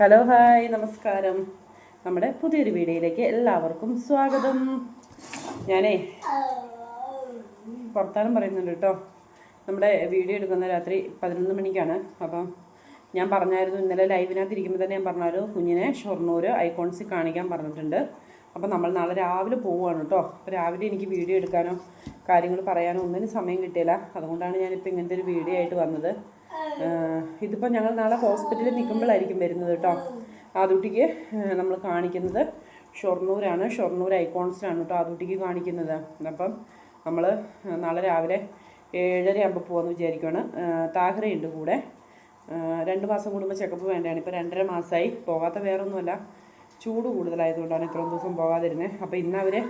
Hello hi നമസ്കാരം. നമ്മുടെ പുതിയൊരു വീഡിയോയിലേക്ക് എല്ലാവർക്കും സ്വാഗതം. ഞാനേ വർത്താനം പറയുന്നുണ്ട് കേട്ടോ. നമ്മുടെ വീഡിയോ എടുക്കുന്ന രാത്രി പതിനൊന്ന് മണിക്കാണ്. അപ്പം ഞാൻ പറഞ്ഞായിരുന്നു ഇന്നലെ ലൈവിനകത്ത് ഇരിക്കുമ്പോൾ തന്നെ ഞാൻ പറഞ്ഞായിരുന്നു കുഞ്ഞിനെ ഷൊർണൂർ ഐക്കോൺസിൽ കാണിക്കാൻ പറഞ്ഞിട്ടുണ്ട്. അപ്പം നമ്മൾ നാളെ രാവിലെ പോവുകയാണ് കേട്ടോ. അപ്പോൾ രാവിലെ എനിക്ക് വീഡിയോ എടുക്കാനോ കാര്യങ്ങൾ പറയാനോ ഒന്നിനും സമയം കിട്ടിയില്ല. അതുകൊണ്ടാണ് ഞാനിപ്പോൾ ഇങ്ങനത്തെ ഒരു വീഡിയോ ആയിട്ട് വന്നത്. ഇതിപ്പോൾ ഞങ്ങൾ നാളെ ഹോസ്പിറ്റലിൽ നിൽക്കുമ്പോഴായിരിക്കും വരുന്നത് കേട്ടോ. ആദുട്ടിക്ക് നമ്മൾ കാണിക്കുന്നത് ഷൊർണൂരാണ്. ഷൊർണൂർ ഐക്കോൺസിലാണ് കേട്ടോ ആദുട്ടിക്ക് കാണിക്കുന്നത്. അപ്പം നമ്മൾ നാളെ രാവിലെ ഏഴര ആകുമ്പോൾ പോകാമെന്ന് വിചാരിക്കുകയാണ് താഹ്രയുണ്ട് കൂടെ. രണ്ട് മാസം കൂടുമ്പോൾ ചെക്കപ്പ് വേണ്ടതാണ്. ഇപ്പോൾ രണ്ടര മാസമായി. പോകാത്ത വേറെ ഒന്നുമല്ല ചൂട് കൂടുതലായതുകൊണ്ടാണ് ഇത്രയും ദിവസം പോകാതിരുന്നത് അപ്പോൾ ഇന്ന് അവരെ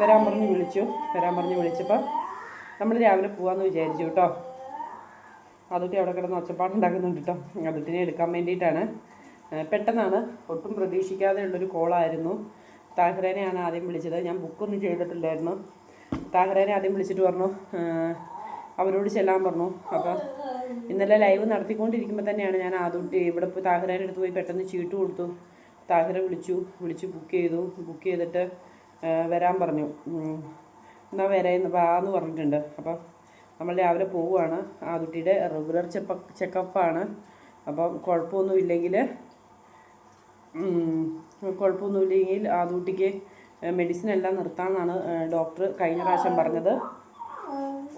വരാൻ പറഞ്ഞ് വിളിച്ചു. വരാൻ പറഞ്ഞ് വിളിച്ചപ്പോൾ നമ്മൾ രാവിലെ പോകാമെന്ന് വിചാരിച്ചു കേട്ടോ. അതൊക്കെ അവിടെ കിടന്ന് ഒച്ചപ്പാടുണ്ടാക്കുന്നുണ്ട് കേട്ടോ അതിട്ടിനെ എടുക്കാൻ വേണ്ടിയിട്ടാണ്. പെട്ടെന്നാണ്. ഒട്ടും പ്രതീക്ഷിക്കാതെ ഉള്ളൊരു കോളായിരുന്നു. താഹ്രേനെയാണ് ആദ്യം വിളിച്ചത്. ഞാൻ ബുക്കൊന്നും ചെയ്തിട്ടില്ലായിരുന്നു. താഹ്റേനെ ആദ്യം വിളിച്ചിട്ട് പറഞ്ഞു അവരോട് ചെല്ലാൻ പറഞ്ഞു. അപ്പം ഇന്നലെ ലൈവ് നടത്തിക്കൊണ്ടിരിക്കുമ്പോൾ തന്നെയാണ് ഞാൻ ആദ്യം ഇവിടെ പോയി താഹ്റേന്റെ എടുത്ത് പോയി പെട്ടെന്ന് ചീട്ട് കൊടുത്തു. താഹിറ വിളിച്ചു. വിളിച്ച് ബുക്ക് ചെയ്തു. ബുക്ക് ചെയ്തിട്ട് വരാൻ പറഞ്ഞു. എന്നാൽ വരാമെന്ന് വാന്ന് പറഞ്ഞിട്ടുണ്ട്. അപ്പം നമ്മൾ രാവിലെ പോവുകയാണ്. ആദുട്ടിയുടെ റെഗുലർ ചെപ്പ ചെക്കപ്പാണ് അപ്പം കുഴപ്പമൊന്നുമില്ലെങ്കിൽ കുഴപ്പമൊന്നുമില്ലെങ്കിൽ ആദൂട്ടിക്ക് മെഡിസിൻ എല്ലാം നിർത്താമെന്നാണ് ഡോക്ടർ കഴിഞ്ഞ പ്രാവശ്യം പറഞ്ഞത്.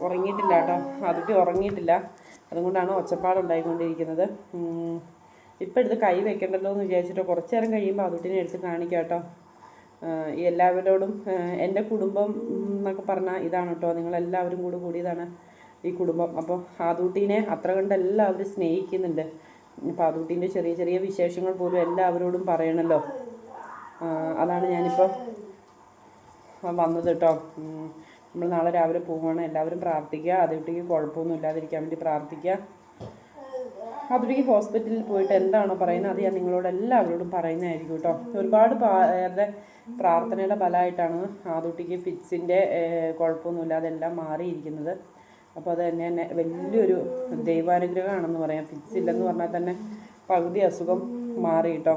ഉറങ്ങിയിട്ടില്ല കേട്ടോ. ആദൂട്ടി ഉറങ്ങിയിട്ടില്ല. അതുകൊണ്ടാണ് ഒച്ചപ്പാടുണ്ടായിക്കൊണ്ടിരിക്കുന്നത് ഉണ്ടായിക്കൊണ്ടിരിക്കുന്നത്. ഇപ്പം എടുത്ത് കൈ വെക്കണ്ടല്ലോ എന്ന് വിചാരിച്ചിട്ട് കുറച്ച് നേരം കഴിയുമ്പോൾ ആദൂട്ടിനെ എടുത്ത് കാണിക്കാം കേട്ടോ. എല്ലാവരോടും എന്റെ കുടുംബം എന്നൊക്കെ പറഞ്ഞാൽ ഇതാണ് കേട്ടോ നിങ്ങളെല്ലാവരും കൂടെ കൂടിയതാണ് ഈ കുടുംബം. അപ്പോൾ ആദൂട്ടീനെ അത്ര കണ്ട് എല്ലാവരും സ്നേഹിക്കുന്നുണ്ട്. അപ്പോൾ ആദൂട്ടീന്റെ ചെറിയ ചെറിയ വിശേഷങ്ങൾ പോലും എല്ലാവരോടും പറയണല്ലോ. അതാണ് ഞാനിപ്പോൾ വന്നത് കേട്ടോ നമ്മൾ നാളെ രാവിലെ പോവുകയാണ് എല്ലാവരും പ്രാർത്ഥിക്കുക. ആദ്യകുട്ടിക്ക് കുഴപ്പമൊന്നും ഇല്ലാതിരിക്കാൻ വേണ്ടി പ്രാർത്ഥിക്കുക. അതുവഴി ഹോസ്പിറ്റലിൽ പോയിട്ട് എന്താണോ പറയുന്നത് അത് ഞാൻ നിങ്ങളോട് എല്ലാവരോടും പറയുന്നതായിരിക്കും കേട്ടോ. ഒരുപാട് പേരുടെ പ്രാർത്ഥനയുടെ ഫലമായിട്ടാണ് ആദുട്ടിക്ക് ഫിറ്റ്സിന്റെ കുഴപ്പമൊന്നുമില്ലാതെ അതെല്ലാം മാറിയിരിക്കുന്നത്. അപ്പോൾ അത് തന്നെ തന്നെ വലിയൊരു ദൈവാനുഗ്രഹമാണെന്ന് പറയാം. ഫിറ്റ്സ് ഇല്ലെന്ന് പറഞ്ഞാൽ തന്നെ പകുതി അസുഖം മാറി കേട്ടോ.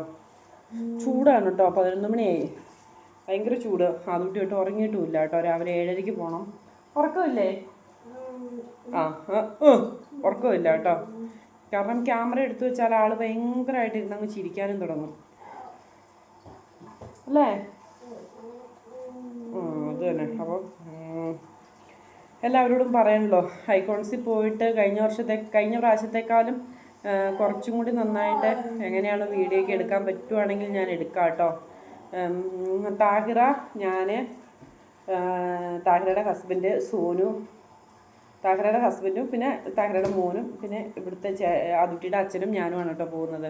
ചൂടാണ് കേട്ടോ. പതിനൊന്ന് മണിയായി ഭയങ്കര ചൂട്. ആദുട്ടി തൊട്ട് ഉറങ്ങിയിട്ടുമില്ല കേട്ടോ. രാവിലെ ഏഴരയ്ക്ക് പോകണം. ഉറക്കമില്ലേ? ആ, ഉറക്കമില്ല കേട്ടോ. കാരണം ക്യാമറ എടുത്തു വെച്ചാൽ ആൾ ഭയങ്കരമായിട്ട് ഇരുന്നങ്ങ് ചിരിക്കാനും തുടങ്ങും. അല്ലേ? അത് തന്നെ. അപ്പം എല്ലാവരോടും പറയണല്ലോ. ഹൈക്കോൺസിൽ പോയിട്ട് കഴിഞ്ഞ വർഷത്തെ കഴിഞ്ഞ പ്രാവശ്യത്തെക്കാളും കുറച്ചും കൂടി നന്നായിട്ട് എങ്ങനെയാണ് വീഡിയോ ഒക്കെ എടുക്കാൻ പറ്റുവാണെങ്കിൽ ഞാൻ എടുക്കാം കേട്ടോ. താഹിറ ഞാൻ താഹിറയുടെ ഹസ്ബൻഡ് സോനു താഹ്രയുടെ ഹസ്ബൻഡും പിന്നെ താഹ്രയുടെ മോനും പിന്നെ ഇവിടുത്തെ അതുട്ടിയുടെ അച്ഛനും ഞാനുമാണ് കേട്ടോ പോകുന്നത്.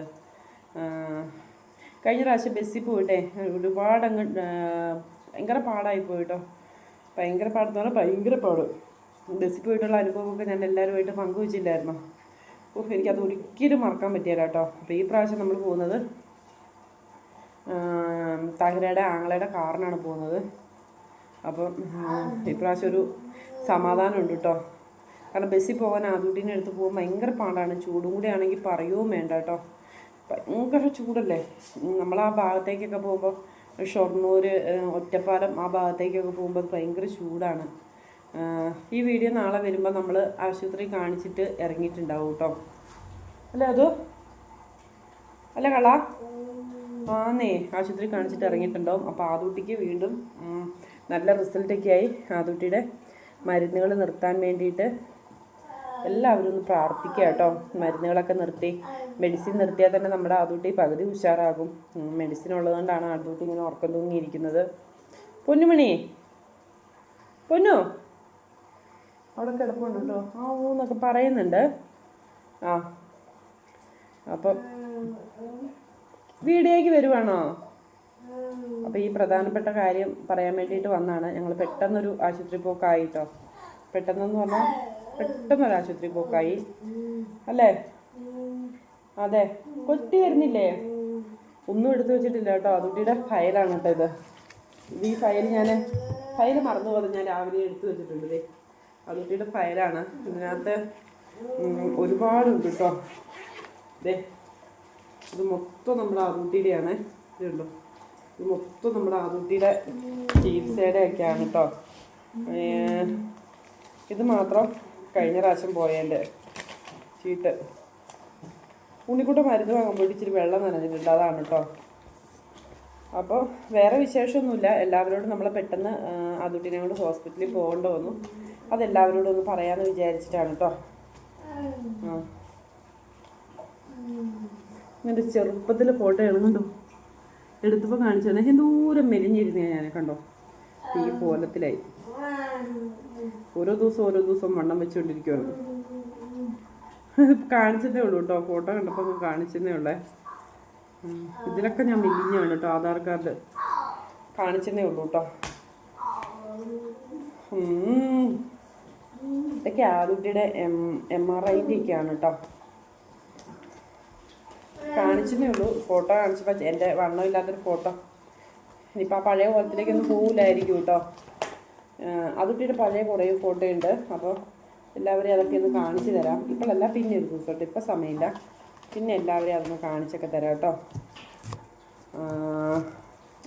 കഴിഞ്ഞ പ്രാവശ്യം ബസ്സിൽ പോയിട്ടേ ഒരുപാട് അങ്ങ് ഭയങ്കര പാടായി പോയിട്ടോ. ഭയങ്കര പാടെന്ന് പറഞ്ഞാൽ ഭയങ്കര പാട്. ബസ്സിൽ പോയിട്ടുള്ള അനുഭവമൊക്കെ ഞാൻ എല്ലാവരുമായിട്ട് പങ്കുവച്ചില്ലായിരുന്നു. ഓഹ് എനിക്കത് ഒരിക്കലും മറക്കാൻ പറ്റിയില്ല കേട്ടോ. അപ്പോൾ ഈ പ്രാവശ്യം നമ്മൾ പോകുന്നത് താഹിരയുടെ ആങ്ങളയുടെ കാറിനാണ് പോകുന്നത്. അപ്പം ഇപ്രാവശ്യം ഒരു സമാധാനമുണ്ട് കേട്ടോ. കാരണം ബസ്സിൽ പോകാൻ ആദൂട്ടിന്റെ അടുത്ത് പോകാൻ ഭയങ്കര പാടാണ്. ചൂടും കൂടി ആണെങ്കിൽ പറയുകയും വേണ്ട കേട്ടോ. ഭയങ്കര ചൂടല്ലേ? നമ്മൾ ആ ഭാഗത്തേക്കൊക്കെ പോകുമ്പോൾ ഷൊർണൂർ ഒറ്റപ്പാലം ആ ഭാഗത്തേക്കൊക്കെ പോകുമ്പോൾ ഭയങ്കര ചൂടാണ്. ഈ വീഡിയോ നാളെ വരുമ്പോൾ നമ്മൾ ആശുപത്രി കാണിച്ചിട്ട് ഇറങ്ങിയിട്ടുണ്ടാവും കേട്ടോ. അല്ല അതോ? അല്ല കള ആന്നേ ആശുപത്രി കാണിച്ചിട്ട് ഇറങ്ങിയിട്ടുണ്ടാവും. അപ്പോൾ ആദൂട്ടിക്ക് വീണ്ടും നല്ല റിസൾട്ടൊക്കെ ആയി. ആദൂട്ടിയുടെ മരുന്നുകൾ നിർത്താൻ വേണ്ടിയിട്ട് എല്ലാവരും ഒന്ന് പ്രാർത്ഥിക്കുക കേട്ടോ. മരുന്നുകളൊക്കെ നിർത്തി മെഡിസിൻ നിർത്തിയാൽ തന്നെ നമ്മുടെ ആദൂട്ടി പകുതി ഉഷാറാകും. മെഡിസിൻ ഉള്ളതുകൊണ്ടാണ് ആദൂട്ടി ഇങ്ങനെ ഉറക്കം തൂങ്ങിയിരിക്കുന്നത്. പൊന്നുമണി പൊന്നു? അവിടെ കിടപ്പുണ്ട് കേട്ടോ ആ ഊന്നൊക്കെ പറയുന്നുണ്ട്. ആ അപ്പം വീഡിയോയ്ക്ക് വരുവാണോ? അപ്പോൾ ഈ പ്രധാനപ്പെട്ട കാര്യം പറയാൻ വേണ്ടിയിട്ട് വന്നാണ്. ഞങ്ങൾ പെട്ടെന്നൊരു ആശുപത്രി പോക്കായിട്ടോ പെട്ടെന്നെന്ന് പറഞ്ഞാൽ പെട്ടെന്നൊരു ആശുപത്രി പോക്കായി. അല്ലേ? അതെ. കൊട്ടി വരുന്നില്ലേ? ഒന്നും എടുത്തു വെച്ചിട്ടില്ല കേട്ടോ. അതുട്ടിയുടെ ഫയലാണ് കേട്ടോ ഇത്. ഇത് ഈ ഫയൽ ഞാൻ ഫയൽ മറന്നു പോലെ ഞാൻ രാവിലെ എടുത്തു വെച്ചിട്ടുണ്ട് അതുട്ടിയുടെ ഫയലാണ്. ഇതിനകത്ത് ഒരുപാടുണ്ട് കേട്ടോ. ഇതേ ഇത് മൊത്തം നമ്മുടെ ആദൂട്ടിയുടെയാണ് ഇതുണ്ടോ ഇത് മൊത്തം നമ്മുടെ ആദൂട്ടിയുടെ ചികിത്സയുടെ ഒക്കെയാണ് കേട്ടോ. ഇത് മാത്രം കഴിഞ്ഞ പ്രാവശ്യം പോയതിന്റെ ചീട്ട് ഉണ്ണിക്കുട്ട മരുന്ന് വാങ്ങുമ്പോൾ ഇച്ചിരി വെള്ളം നനഞ്ഞിട്ടുണ്ട്. അതാണ് കേട്ടോ അപ്പോൾ വേറെ വിശേഷമൊന്നുമില്ല. എല്ലാവരോടും നമ്മൾ പെട്ടെന്ന് അതുട്ടിനെ കൊണ്ട് ഹോസ്പിറ്റലിൽ പോകേണ്ട വന്നു. അതെല്ലാവരോടും ഒന്ന് പറയാമെന്ന് വിചാരിച്ചിട്ടാണ് കേട്ടോ ആ. എന്റെ ചെറുപ്പത്തിൽ ഫോട്ടോ എഴുതുന്നുണ്ടോ എടുത്തപ്പോൾ കാണിച്ചു തന്നെ. ദൂരം മെലിഞ്ഞിരുന്നേ ഞാൻ കണ്ടോ? ഈ കോലത്തിലായി. ഓരോ ദിവസം ഓരോ ദിവസം വണ്ണം വെച്ചുകൊണ്ടിരിക്കുകയാണ് കാണിച്ചതേ ഉള്ളൂ കേട്ടോ. ഫോട്ടോ കണ്ടപ്പോൾ കാണിച്ചതേ ഉള്ളേ. ഇതിലൊക്കെ ഞാൻ മെലിഞ്ഞാണ് കേട്ടോ ആധാർ കാർഡ്. കാണിച്ചതേ ഉള്ളൂ കേട്ടോ. ഇതൊക്കെ ആദ്യത്തെ എം എം ആർ ഐന്റെ ഒക്കെയാണ് കേട്ടോ. കാണിച്ചതേ ഉള്ളൂ. ഫോട്ടോ കാണിച്ചപ്പോൾ എന്റെ വണ്ണമില്ലാത്തൊരു ഫോട്ടോ. ഇനിയിപ്പോൾ ആ പഴയ കോലത്തിലേക്കൊന്നും പോകില്ലായിരിക്കും കേട്ടോ. അതിട്ടിട്ട് പഴയ കുറേ ഫോട്ടോ ഉണ്ട് അപ്പോൾ എല്ലാവരെയും അതൊക്കെ ഒന്ന് കാണിച്ചു തരാം. ഇപ്പോഴല്ല പിന്നെ എടുക്കും കേട്ടോ ഇപ്പോൾ സമയമില്ല. പിന്നെ എല്ലാവരെയും അതൊന്ന് കാണിച്ചൊക്കെ തരാം കേട്ടോ.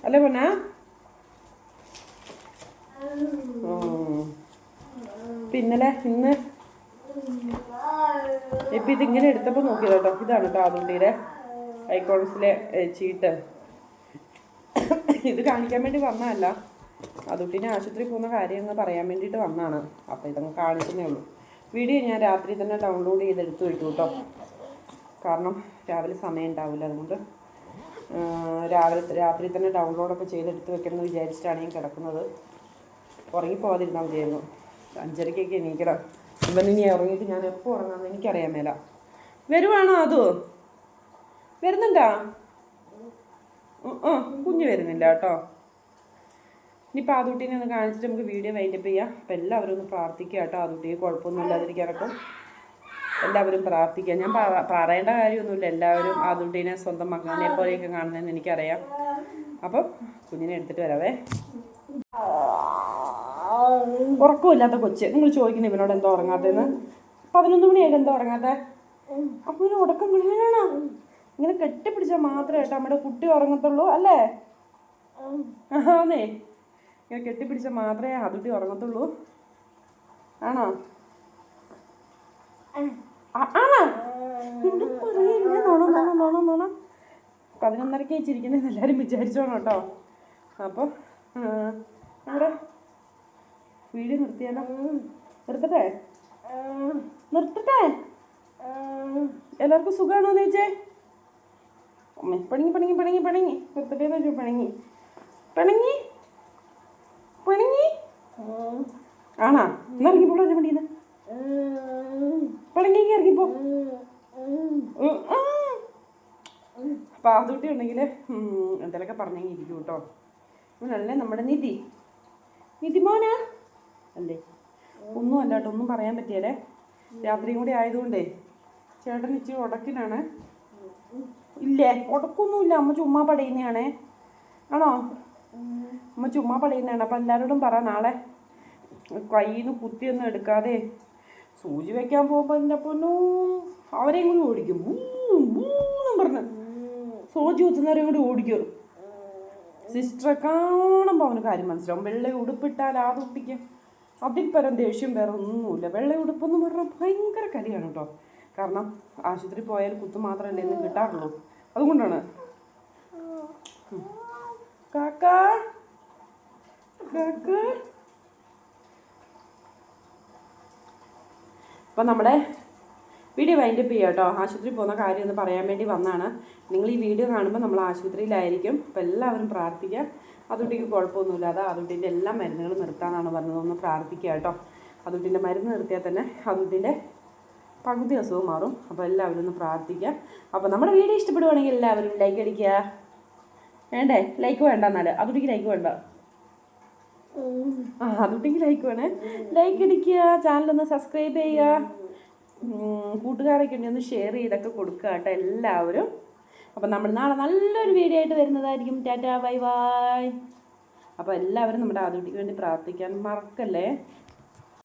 അല്ല പൊന്നാ. പിന്നലെ ഇന്ന് ഇപ്പം ഇതിങ്ങനെ എടുത്തപ്പോൾ നോക്കിയതാട്ടോ ഇതാണ് കേട്ടോ ആദുണ്ടിയുടെ ഐക്കോൺസിലെ ചീട്ട്. ഇത് കാണിക്കാൻ വേണ്ടി വന്നതല്ല. അതുട്ടിനെ ആശുപത്രി പോകുന്ന കാര്യം എന്ന് പറയാൻ വേണ്ടിയിട്ട് വന്നതാണ് അപ്പോൾ ഇതങ്ങ് കാണിക്കുന്നേ ഉള്ളൂ. വീഡിയോ ഞാൻ രാത്രി തന്നെ ഡൗൺലോഡ് ചെയ്ത് എടുത്തു വെച്ചു കേട്ടോ കാരണം രാവിലെ സമയം ഉണ്ടാവില്ല അതുകൊണ്ട് രാവിലെ രാത്രി തന്നെ ഡൗൺലോഡൊക്കെ ചെയ്തെടുത്ത് വെക്കണമെന്ന് വിചാരിച്ചിട്ടാണ് ഞാൻ കിടക്കുന്നത്. ഉറങ്ങിപ്പോവാതിരുന്നാൽ മതിയായിരുന്നു. അഞ്ചരയ്ക്കൊക്കെ എണീക്കണം. ഇവൻ ഇനി ഉറങ്ങിയിട്ട് ഞാൻ എപ്പോൾ ഉറങ്ങാമെന്ന് എനിക്കറിയാൻ മേല. വരുവാണോ അതോ? വരുന്നുണ്ടോ? കുഞ്ഞ് വരുന്നില്ല കേട്ടോ. ഇനിയിപ്പോൾ ആദൂട്ടീനെ ഒന്ന് കാണിച്ചിട്ട് നമുക്ക് വീഡിയോ വൈൻഡപ്പ് ചെയ്യാം. അപ്പം എല്ലാവരും ഒന്ന് പ്രാർത്ഥിക്കുക കേട്ടോ. ആദൂട്ടിയെ കുഴപ്പമൊന്നും ഇല്ലാതിരിക്കാനൊക്കെ എല്ലാവരും പ്രാർത്ഥിക്കുക. ഞാൻ പറ- പറയേണ്ട കാര്യമൊന്നുമില്ല. എല്ലാവരും ആദൂട്ടീനെ സ്വന്തം മകനെ പോലെയൊക്കെ കാണുന്നതെന്ന് എനിക്കറിയാം. അപ്പം കുഞ്ഞിനെ എടുത്തിട്ട് വരാവേ. ഉറക്കമില്ലാത്ത കൊച്ച്. നിങ്ങൾ ചോദിക്കുന്നു ഇവനോട് എന്താ ഉറങ്ങാത്തതെന്ന്. പതിനൊന്ന് മണിയായിട്ട് എന്താ ഉറങ്ങാത്ത? അപ്പൊ ഉടക്കം മുഴുവനാണോ ഇങ്ങനെ കെട്ടിപ്പിടിച്ചാൽ മാത്രമേ കേട്ടോ നമ്മുടെ കുട്ടി ഉറങ്ങത്തുള്ളൂ അല്ലേ? ആന്നേ. ഇങ്ങനെ കെട്ടിപ്പിടിച്ചാൽ മാത്രമേ അതുട്ടി ഉറങ്ങത്തുള്ളൂ. ആണോ? ആ- ആണോ? ഇവിടെ പറയില്ല നോണ നോണ നോണ നോണ. പതിനൊന്നരക്ക് വെച്ചിരിക്കുന്നതെന്ന് എല്ലാവരും വിചാരിച്ചോണം കേട്ടോ. അപ്പോൾ നമ്മുടെ വീഡിയോ നിർത്തിയാലോ നിർത്തട്ടെ? നിർത്തട്ടെ? എല്ലാവർക്കും സുഖമാണോ എന്ന് ചോദിച്ചേ അമ്മേ പണിങ്ങി പണിങ്ങി പണിങ്ങി പണിങ്ങി. നിർത്തട്ടെ എന്ന് വെച്ചു പണിങ്ങി. പണിങ്ങി. ആണാ? എന്നാ ഇറങ്ങിപ്പോളൂ എന്റെ വണ്ടിയിൽ നിന്ന് പണിങ്ങി ഇറങ്ങിപ്പോ പാതുട്ടി ഉണ്ടെങ്കിൽ എന്തെങ്കിലുമൊക്കെ പറഞ്ഞെങ്കിൽ ഇരിക്കും കേട്ടോ ഇവനല്ലേ നമ്മുടെ നിധി. നിധി മോനാ? അല്ലേ? ഒന്നും അല്ല കേട്ടോ ഒന്നും പറയാൻ പറ്റിയല്ലേ? രാത്രിയും കൂടി ആയതുകൊണ്ടേ ചേട്ടൻ ഇച്ചിരി ഉടക്കിനാണ് ഇല്ലേ? ഉടക്കൊന്നുമില്ല. അമ്മ ചുമ്മാ പടയുന്നതാണേ ആണോ? അമ്മ ചുമ്മാ പടയുന്നതാണ്. അപ്പം എല്ലാവരോടും പറ നാളെ. കയ്യിൽ നിന്ന് കുത്തിയൊന്നും എടുക്കാതെ സൂചി വെക്കാൻ പോകുമ്പോൾ എന്റെ പൊന്നോ അവരെയും കൂടി ഓടിക്കും. മൂന്നും പറഞ്ഞ്. സൂചി കുത്തുന്നവരെയും കൂടി ഓടിക്കും. സിസ്റ്ററെ കാണുമ്പോൾ അവന് കാര്യം മനസ്സിലാവും. വെള്ള ഉടുപ്പിട്ടാൽ ആ കുട്ടിക്ക് അതിൽ പരം ദേഷ്യം വേറെ ഒന്നുമില്ല വെള്ള ഉടുപ്പെന്ന് പറഞ്ഞാൽ ഭയങ്കര കലിയാണ് കേട്ടോ. കാരണം ആശുപത്രി പോയാൽ കുത്തു മാത്രമല്ലേ ഇന്ന് കിട്ടാറുള്ളൂ. അതുകൊണ്ടാണ്. കാക്ക? കാക്ക? അപ്പം നമ്മുടെ വീഡിയോ വൈൻഡപ്പ് ചെയ്യാം കേട്ടോ. ആശുപത്രി പോകുന്ന കാര്യം ഒന്ന് പറയാൻ വേണ്ടി വന്നാണ് നിങ്ങൾ ഈ വീഡിയോ കാണുമ്പോൾ നമ്മൾ ആശുപത്രിയിലായിരിക്കും. അപ്പോൾ എല്ലാവരും പ്രാർത്ഥിക്കുക. അതുട്ടിക്ക് കുഴപ്പമൊന്നുമില്ല. അത് അതുകൊണ്ടിന്റെ എല്ലാ മരുന്നുകളും നിർത്താമെന്നാണ് പറഞ്ഞത്. ഒന്ന് പ്രാർത്ഥിക്കുക കേട്ടോ. അതുകൊണ്ടിന്റെ മരുന്ന് നിർത്തിയാൽ തന്നെ അതുട്ടിന്റെ പകുതി അസുഖം മാറും. അപ്പോൾ എല്ലാവരും ഒന്ന് പ്രാർത്ഥിക്കാം. അപ്പോൾ നമ്മുടെ വീഡിയോ ഇഷ്ടപ്പെടുവാണെങ്കിൽ എല്ലാവരും ലൈക്ക് അടിക്കുക. വേണ്ടേ? ലൈക്ക് വേണ്ട എന്നാൽ അതുട്ടിക്ക് ലൈക്ക് വേണ്ട. ആ അതുണ്ടെങ്കിൽ ലൈക്ക് വേണേ. ലൈക്ക് അടിക്കുക ചാനലൊന്ന് സബ്സ്ക്രൈബ് ചെയ്യുക. കൂട്ടുകാരൊക്കെ ഉണ്ടെങ്കിൽ ഒന്ന് ഷെയർ ചെയ്തൊക്കെ കൊടുക്കുക കേട്ടോ എല്ലാവരും. അപ്പം നമ്മൾ നാളെ നല്ലൊരു വീഡിയോ ആയിട്ട് വരുന്നതായിരിക്കും. ടാറ്റാ ബൈ ബൈ അപ്പോൾ എല്ലാവരും നമ്മുടെ ആദുട്ടിക്ക് വേണ്ടി പ്രാർത്ഥിക്കാൻ മറക്കല്ലേ?